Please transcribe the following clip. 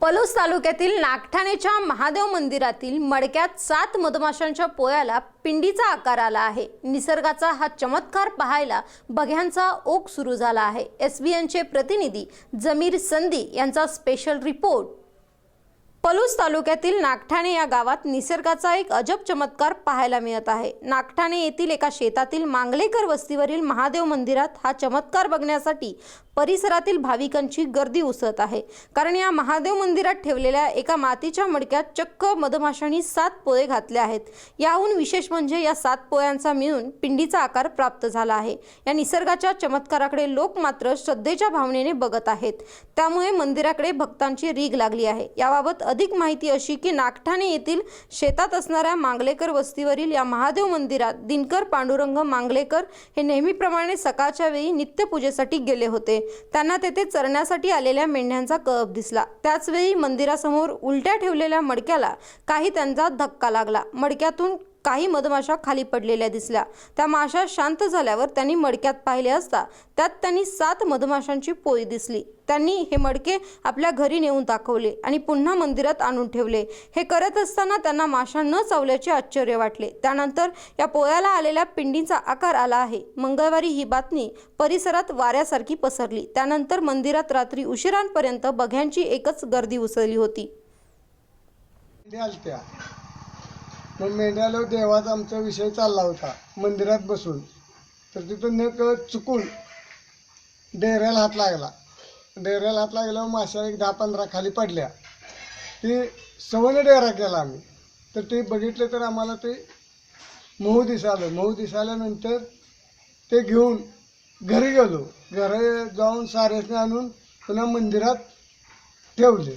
पलूस तालुक्यातील नागठाणेच्या महादेव मंदिरातील मडक्यात सात मधमाशांच्या पोळ्याला पिंडीचा आकार आला आहे. निसर्गाचा हा चमत्कार पाहायला बघ्यांचा ओघ सुरू झाला आहे. एसबीएनचे प्रतिनिधी जमीर संदी यांचा स्पेशल रिपोर्ट पलूस तालुक्यातील नागठाणे या गावात निसर्गाचा एक अजब चमत्कार पाहायला मिळत आहे. नागठाणे येथील एका शेतातील मांगलेकर वस्तीवरील महादेव मंदिरात हा चमत्कार बघण्यासाठी परिसरातील भाविकांची गर्दी उसळत आहे. कारण या महादेव मंदिरात ठेवलेल्या एका मातीच्या मडक्यात चक्क मधमाशांनी सात पोळे घातले आहेत. याहून विशेष म्हणजे या सात पोळ्यांचा मिळून पिंडीचा आकार प्राप्त झाला आहे. या निसर्गाच्या चमत्काराकडे लोक मात्र श्रद्धेच्या भावनेने बघत आहेत. त्यामुळे मंदिराकडे भक्तांची रीग लागली आहे. याबाबत अधिक माहिती अशी की नागठाणे येथील शेतात असणाऱ्या मांगलेकर वस्तीवरील या महादेव मंदिरात दिनकर पांडुरंग मांगलेकर हे नेहमीप्रमाणे सकाळच्या वेळी नित्यपूजेसाठी गेले होते. त्यांना तेथे चरण्यासाठी आलेल्या मेंढ्यांचा कळप दिसला. त्याचवेळी मंदिरासमोर उलट्या ठेवलेल्या मडक्याला काही त्यांचा धक्का लागला. मडक्यातून काही मधमाशा खाली पडलेल्या दिसल्या. त्या माशा शांत झाल्यावर त्यांनी मडक्यात पाहिले असता त्यात त्यांनी सात मधमाशांची पोळी दिसली. त्यांनी हे मडके आपल्या घरी नेऊन दाखवले आणि पुन्हा मंदिरात आणून ठेवले. हे करत असताना त्यांना माशा न चावल्याचे आश्चर्य वाटले. त्यानंतर या पोळ्याला आलेल्या पिंडीचा आकार आला आहे. मंगळवारी ही बातमी परिसरात वाऱ्यासारखी पसरली. त्यानंतर मंदिरात रात्री उशिरांपर्यंत बघ्यांची एकच गर्दी उसळली होती. मग मेंढ्याला देवाचा आमचा विषय चालला होता मंदिरात बसून. तर तिथून नेक चुकून डेऱ्याला हात लागला. डेऱ्याला हात लागल्यावर माश्या एक दहा पंधरा खाली पडल्या. ती सवन डेरा केला आम्ही. तर ते बघितलं तर आम्हाला ते मऊ दिसालं मऊ दिसाल्यानंतर ते घेऊन घरी गेलो. घरी जाऊन सारेसने आणून पुन्हा मंदिरात ठेवले.